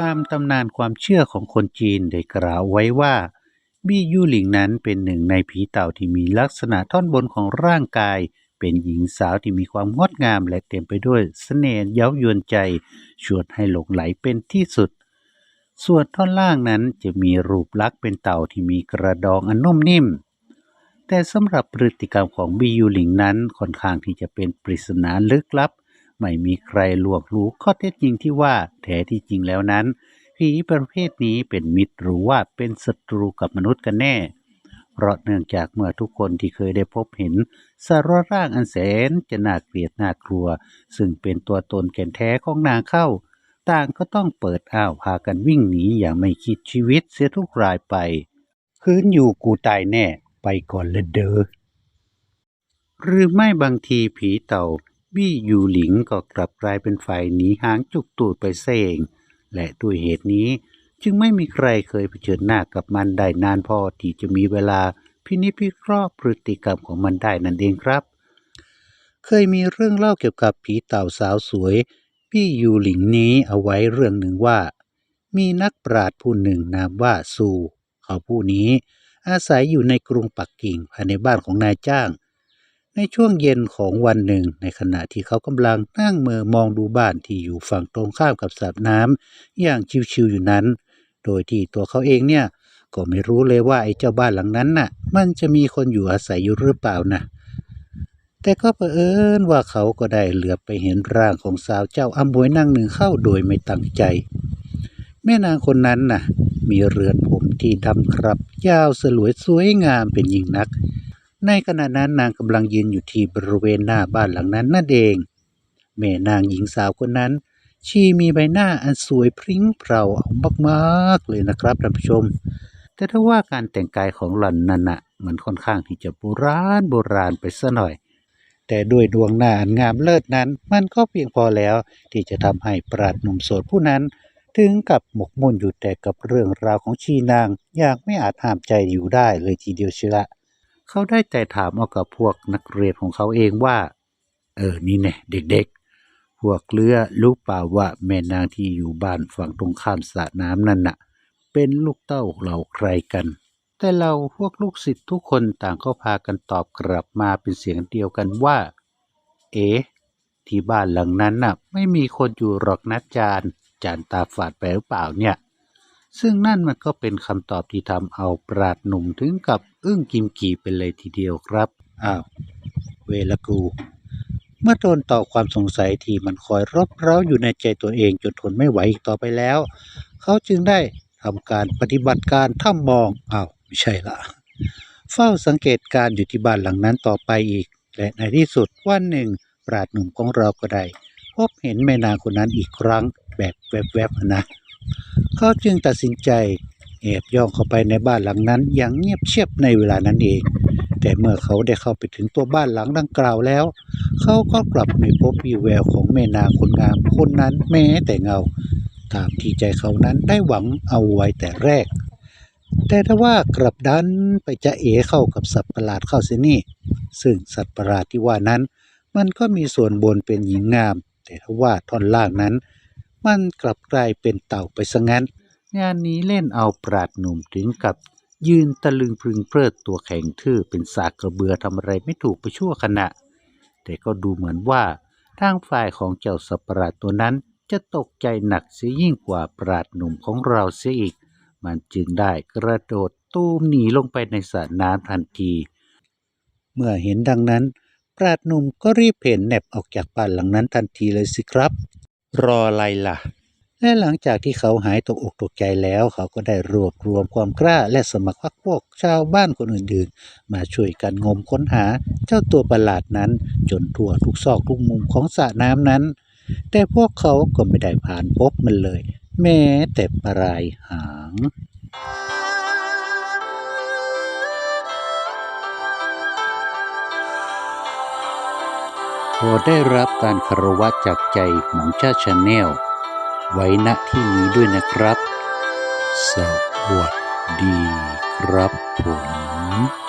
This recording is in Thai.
ตามตำนานความเชื่อของคนจีนได้กล่าวไว้ว่าบี้ยู่หลิงนั้นเป็นหนึ่งในผีเต่าที่มีลักษณะท่อนบนของร่างกาย เป็นหญิงสาวที่มีความงดงามและเต็มไปด้วยเสน่ห์เย้ายวนใจ ชวนให้หลงไหลเป็นที่สุด ส่วนท่อนล่างนั้นจะมีรูปลักษณ์เป็นเต่าที่มีกระดองอันนุ่มนิ่ม แต่สำหรับพฤติกรรมของบียูหลิงนั้นค่อนข้างที่จะเป็นปริศนาลึกลับ ไม่มีใครลวงรู้ข้อเท็จจริงที่ว่าแท้ที่จริงแล้วนั้นผีประเภทนี้เป็นมิตรหรือว่าเป็นศัตรูกับมนุษย์กันแน่ เพราะเนื่องจากเมื่อทุกคนที่เคยได้พบเห็นสารร่างอันแสนจะน่าเกลียดน่ากลัว ซึ่งเป็นตัวตนแก่นแท้ของนางเข้า ต่างก็ต้องเปิดอ้าวพากันวิ่งหนีอย่างไม่คิดชีวิตเสียทุกรายไป คืนอยู่กูตายแน่ไปก่อนเลยเด้อหรือไม่บางทีผีเต่า บี้อยู่หลิงก็กลับกลายเป็นฝ่ายหนีหางจุกตูดไปเองและด้วยเหตุนี้จึงไม่มีใครเคยเผชิญหน้ากับมันได้นานพอที่จะมีเวลาพินิจพิเคราะห์พฤติกรรมของมันได้นั่นเองครับ เคยมีเรื่องเล่าเกี่ยวกับผีเต่าสาวสวย พี่ยูหลิงนี้เอาไว้เรื่องหนึ่งว่า มีนักปราชญ์ผู้หนึ่งนามว่าซู เขาผู้นี้อาศัยอยู่ในกรุงปักกิ่งภายในบ้านของนายจ้าง ในช่วงเย็นของวันหนึ่ง ในขณะที่เขากำลังนั่งเมือมองดูบ้านที่อยู่ฝั่งตรงข้ามกับสระน้ำอย่างชิวๆอยู่นั้น โดยที่ตัวเขาเองเนี่ยก็ไม่รู้เลยว่าไอ้เจ้าบ้านหลังนั้นน่ะ มันจะมีคนอยู่อาศัยอยู่หรือเปล่านะแต่ก็เผอิญว่าเขาก็ได้เหลือบไปเห็นร่างของสาวเจ้าอำบวยนั่งหนึ่งเข้าโดยไม่ตั้งใจ แม่นางคนนั้นน่ะ มีเรือนผมที่ดำครับ ยาวสลวยสวยงามเป็นยิ่งนัก ในขณะนั้นนางกำลังยืนอยู่ที่บริเวณหน้าบ้านหลังนั้นนั่นเอง แม่นางหญิงสาวคนนั้น ชีมีใบหน้าอันสวยพริ้งเพราเอามากๆเลยนะครับท่านผู้ชม แต่ถ้าว่าการแต่งกายของหล่อนนั่นน่ะมันค่อนข้างที่จะโบราณโบราณไปซะหน่อย แต่ด้วยดวงหน้าอันงามเลิศนั้น มันก็เพียงพอแล้ว ที่จะทำให้ปราดหนุ่มโสดผู้นั้น ถึงกับหมกมุ่นอยู่แต่กับเรื่องราวของชีนางอย่างไม่อาจห้ามใจอยู่ได้เลยทีเดียวเชียวละ เขาได้แต่ถามเอากับพวกนักเรียนของเขาเองว่า เออ นี่แน่เด็กๆ พวกเลือรู้เปล่าว่าแม่นางที่อยู่บ้านฝั่งตรงข้ามสระน้ำนั่นน่ะ เป็นลูกเต้าเหล่าใครกัน แต่เราพวกลูกศิษย์ทุกคนต่างก็พากันตอบกลับมาเป็นเสียงเดียวกันว่า เอ๋ที่บ้านหลังนั้นน่ะ ไม่มีคนอยู่หรอกนะจานจานตาฝาดไปหรือเปล่าเนี่ย ซึ่งนั่นมันก็เป็นคำตอบที่ทำเอาปราดหนุ่มถึงกับอึ้งกิมกี่ไปเลยทีเดียวครับอ้าวเวลากู เมื่อโดนต่อความสงสัยที่มันคอยรบเร้าอยู่ในใจตัวเองจนทนไม่ไหวอีกต่อไปแล้ว เขาจึงได้ทำการปฏิบัติการถ้ำมองอ้าวไม่ใช่ละเฝ้าสังเกตการอยู่ที่บ้านหลังนั้นต่อไปอีก และในที่สุดวันหนึ่ง ปราดหนุ่มของเราก็ได้พบเห็นแม่นางคนนั้นอีกครั้งแบบแวบๆนะ เขาจึงตัดสินใจแอบย่องเข้าไปในบ้านหลังนั้น อย่างเงียบเชียบในเวลานั้นเอง แต่เมื่อเขาได้เข้าไปถึงตัวบ้านหลังดังกล่าวแล้ว เขาก็กลับไม่พบวีแววของแม่นางคนงามคนนั้นแม้แต่เงา ตามที่ใจเขานั้นได้หวังเอาไว้แต่แรก แต่ถ้าว่ากลับดันไปจะเอเข้ากับสัตว์ประหลาดเข้าเสียนี่ ซึ่งสัตว์ประหลาดที่ว่านั้น มันก็มีส่วนบนเป็นหญิงงาม แต่ถ้าว่าท่อนล่างนั้น มันกลับกลายเป็นเต่าไปซะงั้น งานนี้เล่นเอาปราดหนุ่มถึงกับยืนตะลึงพึงเพลิดตัวแข็งทื่อเป็นสากกระเบือทำอะไรไม่ถูกไปชั่วขณะ แต่ก็ดูเหมือนว่าทางฝ่ายของเจ้าสัตว์ปราตัวนั้นจะตกใจหนักเสียยิ่งกว่าปราดหนุ่มของเราเสียอีก มันจึงได้กระโดดตูมหนีลงไปในสระน้ำทันที เมื่อเห็นดังนั้น ปราดหนุ่มก็รีบเพ่นแหนบออกจากบ้านหลังนั้นทันทีเลยสิครับ รออะไรล่ะ และหลังจากที่เขาหายตกอกตกใจแล้ว เขาก็ได้รวบรวมความกล้าและสมัครพรรคพวกชาวบ้านคนอื่นๆ มาช่วยกันงมค้นหาเจ้าตัวประหลาดนั้น จนทั่วทุกซอกทุกมุมของสระน้ำนั้น แต่พวกเขาก็ไม่ได้ผ่านพบมันเลย แม้แต่ปลายหาง ขอได้รับการคารวะจากใจหมองชาชาแนล ไว้ณที่นี้ด้วยนะครับ สวัสดีครับผม